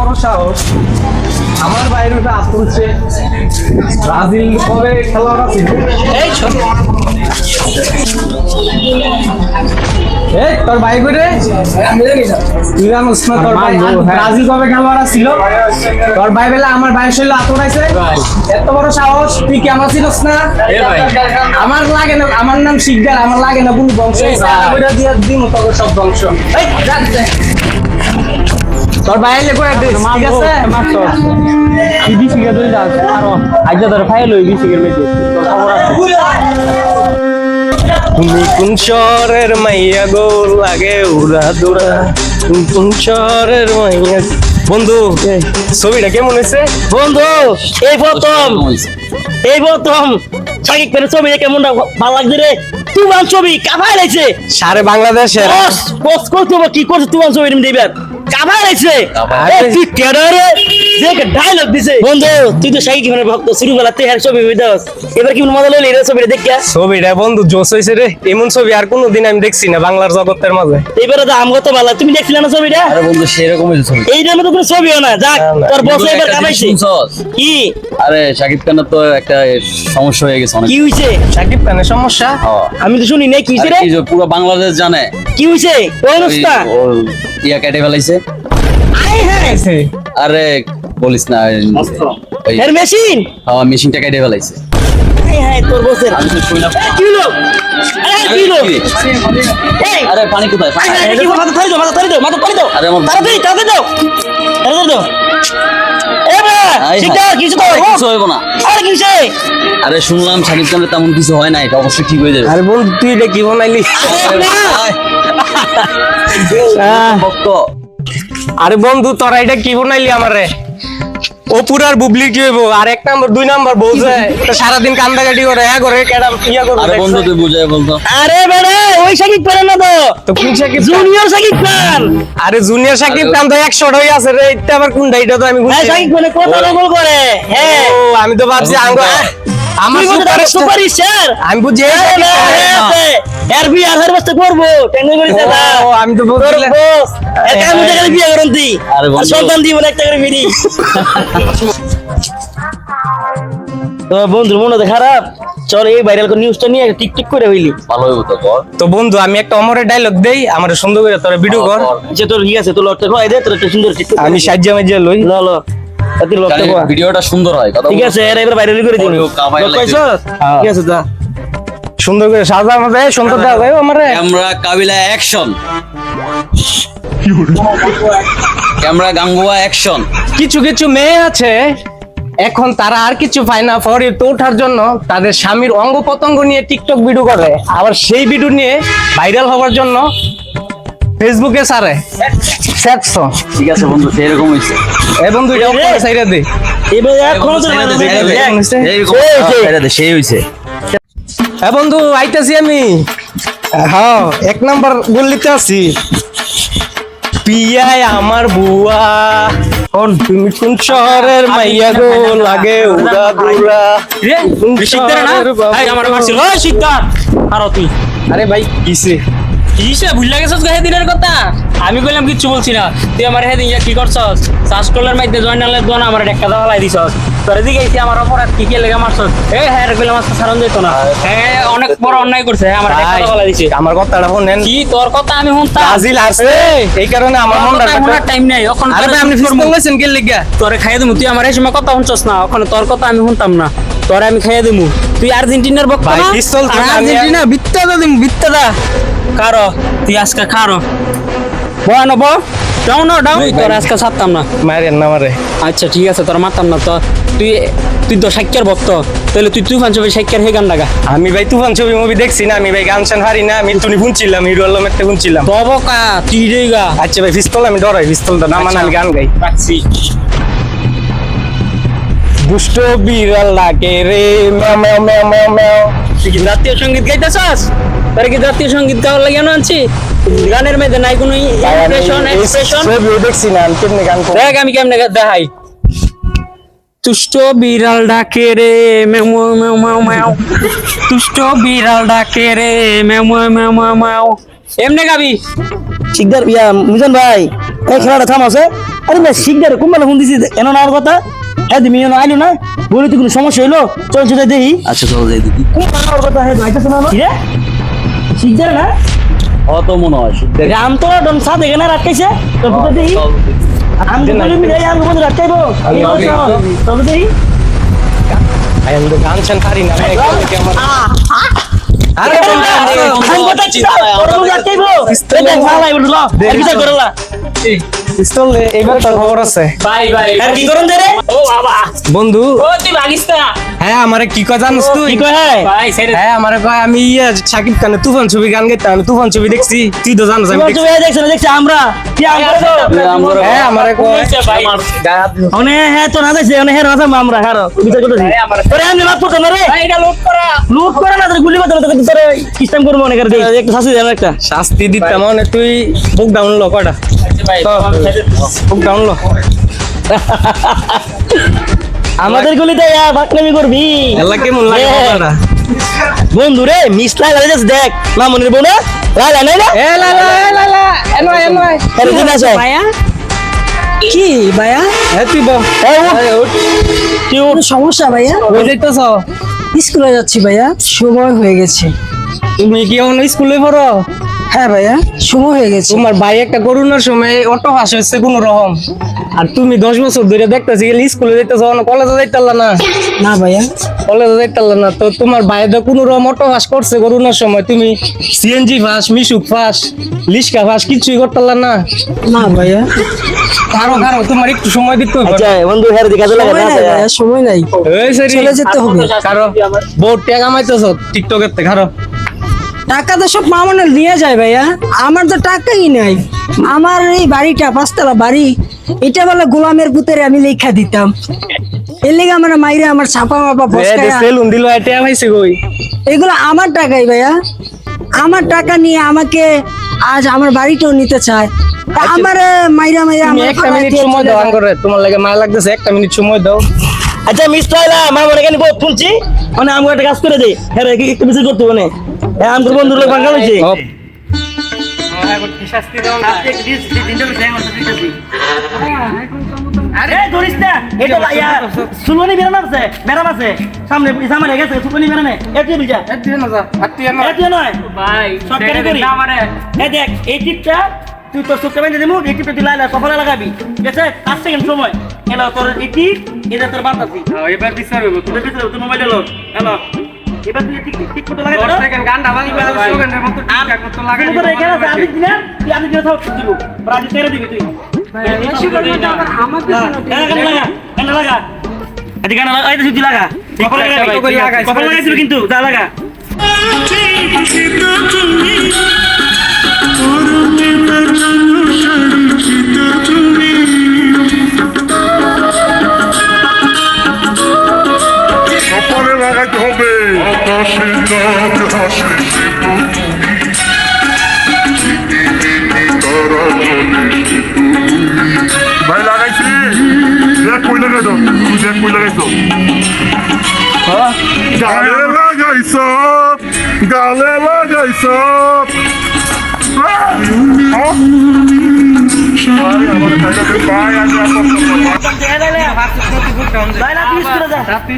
বড় সাহস। আমার বাইরে ওটা তুলছে ব্রাজিল কবে খেলোয়াড় আছে এই এই তোর ভাই করে তুই জানোস না তোর ভাই ব্রাজিল কবে খেলোয়াড় ছিল। তোর ভাই বেলা আমার ভাই শৈল আতরাইছে এত বড় সাহস তুই কি আমার না? আমার লাগে না আমার নাম শিকদার আমার লাগে না কোনো বংশ। দিয়ে দিন তোকে সব বংশ। এই। তোর করে দিস ঠিক আছে? আরও আজ ধরে মধ্যে তোর খবর আছে? তুমি কোন শহরের মাইয়া গো লাগে উড়া দুরা তুমি কোন শহরের মাইয়া বন্ধু ছবিটা কেমন হয়েছে? বন্ধু এই প্রথম। এই প্রথম। সাকিব খানের ছবি দেখে মনটা ভালো লাগছে রে? তুমান ছবি কাভাই লাগছে সারে বাংলাদেশের। বস বস করতে কি করছে তুমান ছবি দিবেন কাভাই আছে তুই কেডা রে যে ডায়লগ দিছে। বন্ধু তুই তো সাকিব খানের ভক্ত শুরু ছবি এবার কি মজা লইলি রে ছবিটা দেখিয়া? ছবিটা বন্ধু জোস হয়েছে রে। এমন ছবি আর কোনোদিন আমি দেখছি না বাংলার জগতের মাঝে। এবারে তো তুমি দেখছিলে না ছবিটা? আরে বন্ধু সেরকম হয়েছে ছবি। এইটার মতো কোনো ছবিও না। যাক না, না। তোর বসে এবার কামাইছে। কি? আরে শাকিব খানের তো একটা সমস্যা হয়ে গেছে অনেক। কি হইছে? সাকিব খানের সমস্যা। আমি তো শুনি নাই কি হইছে রে? পুরো বাংলাদেশ জানে। কি হইছে? ওই ওই ইয়া কেটে ফেলাইছে। হ্যাঁ। আরে বলিস না এর মেশিন? হ্যাঁ মেশিনটা কেটে ফেলাইছে। হ্যাঁ তোর বসের। আমি তো শুই না। কি হলো আরে কি? হলো এই। আরে পানি কোথায়? আয় কি মাথা ধরে দাও মাথা ধরে দাও মাথা ধরে দাও। আরে আমার- তাড়াতাড়ি তাড়াতাড়ি দাও। তাড়াতাড়ি দাও। এ বা আয় শিখা। কিছু তো আরে কিছু হইব না। আরে কি হইছে আরে শুনলাম খানের তেমন কিছু হয় না এটা অবশ্যই ঠিক হয়ে যাবে। আরে বন্ধু তুই এটা কি বানাইলি? আরে বন্ধু তোরা এটা কি বানাইলি আমারে? অপুর বুবলি কি হইব আর এক নাম্বার দুই নাম্বার তো সারাদিন কান্দাকাটি করে হ্যাঁ করে কেডা ইয়া করে আরে বন্ধু তুই বুঝাই বলতো। আরে বেড়ে ওই সাকিব পারে না তো? তো কোন সাকিব জুনিয়র সাকিব খান। আরে জুনিয়র সাকিব খান তো একশো হয়ে আছে রে এটা আবার কোন এটা তো আমি হ্যাঁ। সাকিব কত করে হ্যাঁ। ও আমি তো ভাবছি আঙ্গ আমার সুপার স্টার আমি বুঝি খান। হ্যাঁ, আছে। এর বিয়ে আধার বস্তা করব। টেনশন করিস না ও, আমি তো আমি টাকা বিয়ে করুন তুই। সন্তান দিব একটা করে তো বন্ধুর মনে তো খারাপ। চল এই ভাইরাল নিউজটা নিয়ে টিক টিক করে হইলি ভালো হইব তো কর তো বন্ধু আমি একটা অমরের ডায়লগ দেই আমার সুন্দর করে তোর ভিডিও কর। যে তোর ঠিক আছে তোর লটটা খাওয়াই দে তোর একটা সুন্দর টিক আমি সাহায্য মাইজে লই। ল ল। তাতে ভিডিওটা সুন্দর হয় ঠিক আছে এর এবার ভাইরাল করে লক? হ্যাঁ। ঠিক আছে যা। সুন্দর করে সুন্দর দেওয়া যায় আমারে ক্যামেরা কাবিলা অ্যাকশন ক্যামেরা গাঙ্গুয়া অ্যাকশন কিছু কিছু মেয়ে আছে। এখন তারা আর কিছু পায় না ফর তো ওঠার জন্য তাদের স্বামীর অঙ্গ প্রত্যঙ্গ নিয়ে টিকটক ভিডিও করে। আবার সেই ভিডিও নিয়ে ভাইরাল হওয়ার জন্য ফেসবুকে সারে। ঠিক আছে বন্ধু সেরকম রে। উপরে সাইডে দে। এবার এখনও তোর ভাইরাল দে, সেই হইছে। হ্যাঁ বন্ধু আইতাছি আমি। হ্যাঁ এক নাম্বার গল্লিতে আছি। পিয়ায় আমার বুয়া। কোন? তুমি কোন শহরের মাইয়া গো? লাগে উড়া দুরা কোন শহরের বাবু? আরে ভাই কিসে? কিসে ভুল গেছস দিনের কথা? আমি কইলাম কিচ্ছু বলছি না। তুই আমার হেদিন ইয়া কি করছস সাসকলের মাইতে জয়েন আনলে দোনা আমার একটা দাও লাই দিছস। তোরে দিকে আমার অপরাধ কি কি লেগে মারছস? এ হ্যাঁ কইলাম আজকে সারন যেত না। হ্যাঁ অনেক বড় অন্যায় করছে হ্যাঁ, আমার একটা ভাই, দাও লাই দিছে। আমার কথাটা শুনেন। কি তোর কথা আমি শুনতাম? ব্রাজিল আসছে এই কারণে আমার মনটা শোনার টাইম নাই এখন আরে ভাই আপনি ফিস করছেন কি লিগা? তোরে খাইয়ে দিমু তুই আমার এই সময় কথা শুনছস না ওখানে তোর কথা আমি শুনতাম না। তোরে আমি খাইয়ে দিমু। তুই আর্জেন্টিনার বক্তা না? আর্জেন্টিনা বিত্তা দা দিম বিত্তা দা কারও তুই আজকে কারও বয়ানো ব ডাউন না ডাউন। তোর আজকে ছাড়তাম না। মারেন না মারে। আচ্ছা ঠিক আছে তোর মারতাম না। তো তুই তুই তো সাক্ষার ভক্ত। তাহলে তুই তুফান ছবি সাক্ষার হে গান লাগা আমি ভাই তুফান ছবি মুভি দেখছি না আমি ভাই গান শান হারি না আমি তুমি শুনছিলাম হিরো আলম একটা শুনছিলাম। তব কা তুই রে গা। আচ্ছা ভাই পিস্তল আমি ডরাই পিস্তল তো না মানে আমি গান গাই। রাখছি। দুষ্ট বিড়াল ডাকে রে ম্যাও ম্যাও ম্যাও ম্যাও ম্যাও। তুই কি জাতীয় সংগীত গাইতেছস? তোর কি জাতীয় সংগীত গাওয়ার লাগে আনছি? গানের মধ্যে নাই কোনো ইমপ্রেশন এক্সপ্রেশন দেখছি না আমি কেমনি গান দেখ আমি কেমনে দেখাই। তুষ্ট বিড়াল ডাকে রে তুষ্ট বিড়াল ডাকে রে এমনে গাবি? শিকদার ইয়া মিজান ভাই এই খেলাটা থাম আছে। আরে ভাই শিখদার কোন মানে ফোন দিছি এন না আর কথা? হ্যাঁ তুমি এনে আইলো না? বলি তো কোনো সমস্যা হইল? চল চল দেখি। আচ্ছা চলো যাই মানে আর কথা? হ্যাঁ আইতাছ না কি রে শিখদার না? অত মনে হয় তো ডন সা দেখে না রাখাইছে তো ফুটো আম তো বলি মিলাই আর কোন রাখাইবো আই এম না আমি আরে বন্ধু, আমি কথা রাখাইবো দেখ ভালো আইবো ল আর কিছু করলা পিস্তল দে, এইবার তোর খবর আছে? ভাই ভাই আর কি করন দে রে ও বাবা। বন্ধু। ও তুই ভাগিস না। হ্যাঁ আমারে কি কয় জানিস তুই? কি কয় হ্যাঁ? ভাই ছেড়ে হ্যাঁ আমারে কয় আমি ইয়ে শাকিব খানের তুফান ছবি গান গাইতাম আমি তুফান ছবি দেখছি। তুই তো জানিস আমি তোমার দেখছি। ছবি দেখছ আমরা। কি আমরা হ্যাঁ আমারে কয়। হয়েছে হ্যাঁ তো না দেখছে অনে হ্যাঁ রাজা আমরা হারো বিচার করতেছি তোরে আমি লাভ করতে না রে। ভাই এটা লোড করা। লুট করে না তোর গুলি না তোকে তোরে সিস্টেম করব অনেক দেখ একটু শাস্তি একটা। শাস্তি দিতাম মানে তুই বুক ডাউন লো কয়টা? ভাই বুক ডাউন লো। আমাদের গুলিতে বাকনামি করবি? এলা কেমন লাগে এ, বন্ধু রে মিস লাই লাগে দেখ না মনের বউ না? লাই লাই না? এ লা লা এ লা লা এনো এনো দিন আছে ভাইয়া? কি ভাইয়া? এ তুই বল। তুই উঠ। সমস্যা ভাইয়া? যাইতেছ স্কুলে যাচ্ছি ভাইয়া। সময় হয়ে গেছে। তুমি কি এখন স্কুলে পড়ো? হ্যাঁ ভাইয়া সময় হয়ে গেছে। তোমার ভাই একটা করোনার সময় অটো হাস হচ্ছে কোন রকম। আর তুমি দশ বছর ধরে দেখতেছি গেলে স্কুলে যাইতেছ কলেজে যাইতাল্লা না। না ভাইয়া। কলেজে যাইতাল্লা না। তো তোমার ভাই তো কোন রকম অটো হাস করছে করোনার সময়? তুমি সিএনজি ফাস মিশুক ফাস লিস্কা ফাস কিছুই করতাল্লা না। না ভাইয়া। কারও কারও তোমার একটু সময় দিতে হবে। আচ্ছা বন্ধু হ্যাঁ দিকে কাজে লাগে সময় নাই ভাইয়া সময় নাই। এই সরি। চলে যেতে হবে। কারও বহুত টাকা কামাইতেছ টিকটকের থেকে কারও। টাকা তো সব মামনে নিয়ে যায় ভাইয়া। আমার তো টাকাই নাই। আমার এই বাড়িটা পাঁচতলা বাড়ি এটা বলে গোলামের পুতেরে আমি লেখা দিতাম। এর লেগে আমার মাইরে আমার ছাপা মাপা সেলুন দিল টাকা পাইছে কই? এগুলো আমার টাকাই ভাইয়া। আমার টাকা নিয়ে আমাকে আজ আমার বাড়িটাও নিতে চায়। আমার মাইরা মাইরা আমার একটা মিনিট সময় দাও। করে তোমার লাগে মায়া লাগতেছে একটা মিনিট সময় দাও। আচ্ছা মিস লাইলা মা মনে কেন বহুত শুনছি মানে আমাকে একটা কাজ করে দে। হ্যাঁ বেশি করতে মানে হ্যাঁ আমার বন্ধুর লোক ভাঙা হয়েছে আরে ধরিস না। এটা ভাইয়া সুলনি বেরান আছে বেরাম আছে। সামনে সামনে গেছে সুলনি বেরানে। এটি বিলজা এটি নয় ভাই সরকারি করি। না এই দেখ এই টিপটা তুই তোর চোখে বেঁধে দিমু এই টিপটা তুই লাইলা কপালে লাগাবি। ঠিক আছে? পাঁচ সেকেন্ড সময়। এলো তোর এই টিপ এটা তোর বাতাসি। এবার বিচার হইব। তোর ভিতরে তোর মোবাইল এলো এলো। এবার তুই টিক টিক টিক লাগাই দশ সেকেন্ড গানটা বাজি বাজি সেকেন্ডের মতো ঠিকঠাক মতো লাগাই তুই তোর এখানে আমি দিনা তুই আমি দিনা সব দিব রাজি ছেড়ে দিবি তুই। গান লাগা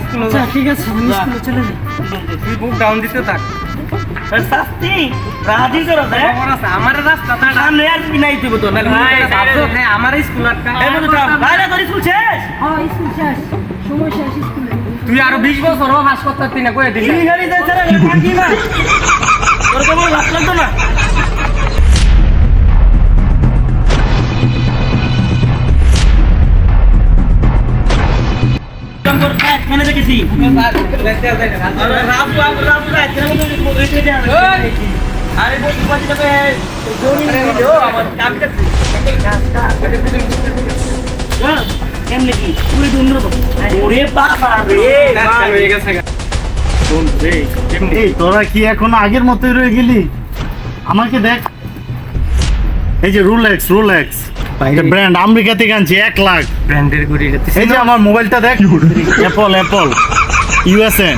স্কুলে যা ঠিক আছে তুই বুক ডাউন দিতে থাক আমার রাস্তা আমার স্কুল আটকা স্কুল শেষ? হ্যাঁ স্কুল শেষ। সময় শেষ স্কুলে। তুই আরও বিশ বছর হাস করতে না কয়ে দিলি না তোর কেমন লাভ লাগতো না এখানে দেখেছি আরে বলছি জমি আমার দাবি কেমনে কি পুরো দুন্দর ওরে বাবা রে এই তোরা কি এখন আগের মতোই রয়ে গেলি? আমাকে দেখ। এই যে রুলেক্স রুলেক্স ব্র্যান্ড আমেরিকা থেকে আনছি এক লাখ। ব্র্যান্ডের ঘড়ি এই যে আমার মোবাইলটা দেখ। Apple Apple USA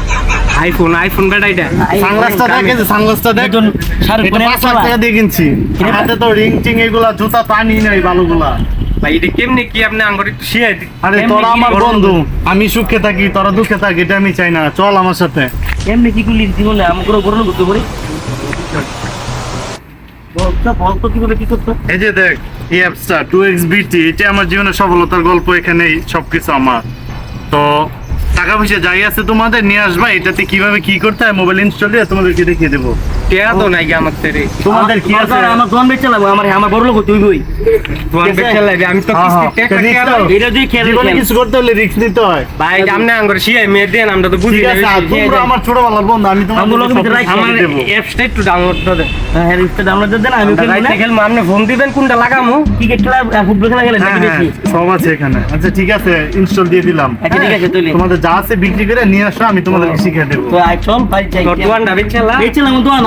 iPhone iPhone বেটাইটা সানগ্লাসটা দেখ এই যে সানগ্লাসটা দেখ। এটা খানের পাঁচ লাখ টাকা দিয়ে কিনছি। হাতে তো রিং টিং এগুলা জুতা আনি নাই ভালোগুলা ভাই এটা কেমনে কি আপনি আঙ্গুর একটু শিয়াই আরে তোরা আমার বন্ধু। আমি সুখে থাকি তোরা দুঃখে থাকি এটা আমি চাই না। চল আমার সাথে। এমনি কি করলি জীবনে? আমাকে বড় লোক এই যে দেখ এই অ্যাপসটা টু এক্স বিটি এটা আমার জীবনের সফলতার গল্প এখানেই সবকিছু আমার। তো টাকা পয়সা যাই আছে তোমাদের নিয়ে আসবা এটাতে কীভাবে কি করতে হয় মোবাইল ইনস্টল দিয়ে তোমাদেরকে দেখিয়ে দেবো। টেয়া তো নাই আমার তেরে? তোমাদের কি আছে? আমার দোয়ান বেচে লাগবো আমার আমার বড় লোক তুই বই তোমার বেচে লাগবে আমি তো হ্যাঁ, কিস্তি হ্যাঁ। টাকা রিস্ক এটা তুই খেয়াল জীবনে কিছু করতে হলে রিস্ক নিতে হয়। ভাই আপনি আঙ্গুর শিয়াই মেয়ে দেন আমরা তো বুঝি না আছে আর বেশি শিয়াই তোমরা দেন। আমার ছোটবেলার বন্ধু আমি তোমার আমগুলোকে ভিতরে রাখি, আমার অ্যাপসটা একটু ডাউনলোড করে দেন। হ্যাঁ হ্যাঁ রিস্কটা ডাউনলোড দেন আমি খেলব না। আপনি ফোন দিবেন কোনটা লাগামো? ক্রিকেট খেলা ফুটবল খেলা গেলে হ্যাঁ নাকি হ্যাঁ বেশি সব আছে এখানে। আচ্ছা ঠিক আছে ইনস্টল দিয়ে দিলাম। আচ্ছা ঠিক আছে তুই তোমাদের যা আছে বিক্রি করে নিয়ে আসো আমি তোমাদেরকে শিখিয়ে দেবো। তো আই চল ভাই যাই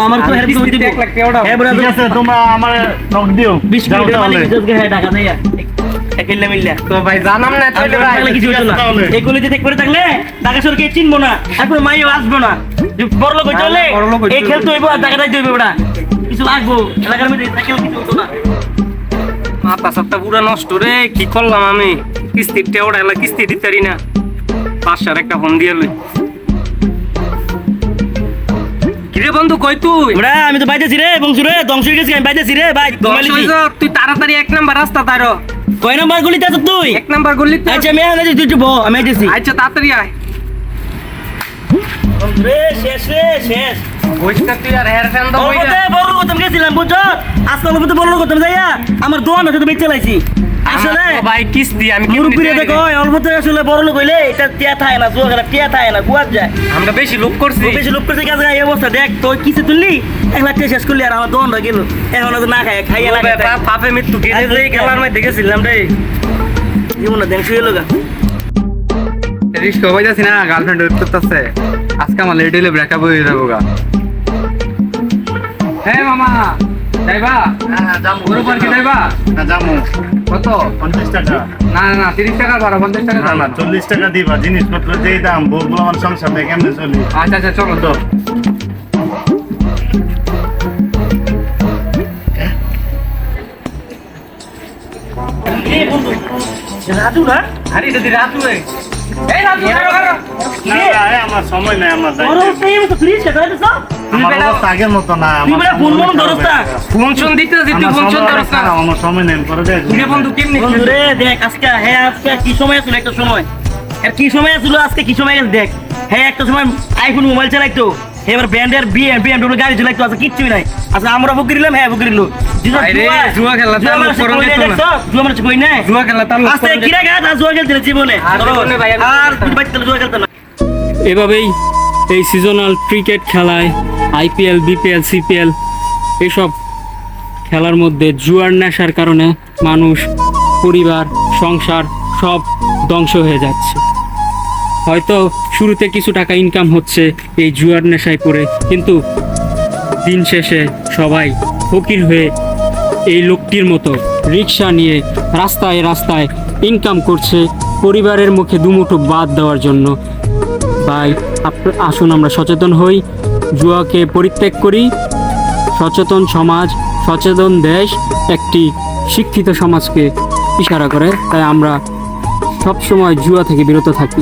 আমার তো হেল্প করে দিব। হ্যাঁ ঠিক আছে তোমরা আমার নক দিও। হ্যাঁ টাকা দেয়া। একেলে মিললা। তো ভাই জানাম না তাহলে ভাই কিছু হতো না। তাহলে। এগুলি যে করে থাকলে ঢাকা শহরকে চিনবো না এখন মাইও আসব না। বড় লোক হইতে হলে বড় লোক হইতে এই খেলতে হইব আর টাকা দিতে হইব ওটা। কিছু লাগবো এলাকার মধ্যে সাইকেল কিছু হতো না। মাথা সাতটা পুরো নষ্ট রে কি করলাম আমি? কিস্তির টেওড়া কিস্তি দিতে পারি না। পাঁচশার একটা ফোন দিয়ে লই। কিরে বন্ধু কই তুই? ওরা আমি তো বাইতেছি রে বংশু রে ধ্বংস হয়ে গেছি আমি বাইতেছি রে ভাই তুই। তাড়াতাড়ি এক নাম্বার রাস্তা তার কয় নাম্বার গুলিতে আছো তুই? এক নাম্বার গলি আচ্ছা আমি আছি তুই চুপ আমি আইতেছি। আচ্ছা তাড়াতাড়ি আয়। রে শেষ রে শেষ। বইসটা তুই আর হেয়ার ফ্যান দাও অল্পতে বড় লোক গেছিলাম বুঝছ? আজকে অল্পতে বড় লোক করতাম যাইয়া আমার দোয়ান হচ্ছে তো বেঁচে লাইছি। আসলে ভাই কিস্তি আমি মুরব্বীরা দেখো অল্পতে আসলে বড় লোক হইলে এটা টিয়া থাকে না জুয়া খেলা টিয়া থাকে না গুয়ার যায়। আমরা বেশি লোক করছি। বেশি লোক করছে কাজ এই অবস্থা দেখ তুই কিসে তুললি এক লাখ শেষ করলি আর আমার দোয়ানটা গেল। এখন তো না খাই খাইয়া লাগে পাপে মৃত্যু খেলার মধ্যে গেছিলাম রে। জীবন দেখ শুয়ে লোক রিস্ক হয়ে যাচ্ছে না গার্লফ্রেন্ড ওয়েট করতেছে। আজকে আমার লেট হইলে ব্রেকআপ হয়ে যাব গা। হ্যাঁ মামা। যাইবা? হ্যাঁ যাব। পুরো পার্কে যাইবা? হ্যাঁ যাব। কত? পঞ্চাশ টাকা। না না তিরিশ টাকা বারো পঞ্চাশ টাকা না না চল্লিশ টাকা দিবা জিনিসপত্র যেই দাম বউগুলো আমার সংসার থেকে কেমনে চলি? আচ্ছা আচ্ছা চলো। তো। রাজু না আরে যদি রাত হয়ে এই রাত হ্যাঁ, হয়ে না না, এ আমার সময় নাই আমার বড় যাইতে। সেই মতো ফ্রিজ খেতে হইতেছ আমার বেটা- অবস্থা আগের মতো না আমার সময় খারাপ ধরস না। গেছে। ফোন শোন দিতে তুই আমার ফোন শোন সময় দরকার খারাপ, আমার সময় নেই পরে দেখ বন্ধু কেমনি রে দেখ আজকে হ্যাঁ আজকে কি সময় আছিল একটা সময়? আর কি সময় আছিল আজকে কি সময় গেছে দেখ। হ্যাঁ একটা সময় আইফোন মোবাইল চালাইতো। এবার ব্যান্ডের বিএম বিএমডব্লিউ গাড়ি চালাইতো আজকে কিচ্ছুই নাই। আচ্ছা আমরা হ্যাঁ জুয়া খেলা। জুয়া কই জুয়া খেলা কিরা গাছ জুয়া খেলতে জীবনে? আর জুয়া খেলতে না। এভাবেই এই সিজনাল ক্রিকেট খেলায় আইপিএল বিপিএল সিপিএল এসব খেলার মধ্যে জুয়ার নেশার কারণে মানুষ, পরিবার, সংসার সব ধ্বংস হয়ে যাচ্ছে। হয়তো শুরুতে কিছু টাকা ইনকাম হচ্ছে এই জুয়ার নেশায় পড়ে, কিন্তু দিন শেষে সবাই ফকির হয়ে এই লোকটির মতো রিক্সা নিয়ে রাস্তায় রাস্তায় ইনকাম করছে পরিবারের মুখে দুমুঠো বাদ দেওয়ার জন্য। আপ- আসুন আমরা সচেতন হই। জুয়াকে পরিত্যাগ করি। সচেতন সমাজ, সচেতন দেশ একটি শিক্ষিত সমাজকে ইশারা করে, তাই আমরা সবসময় জুয়া থেকে বিরত থাকি।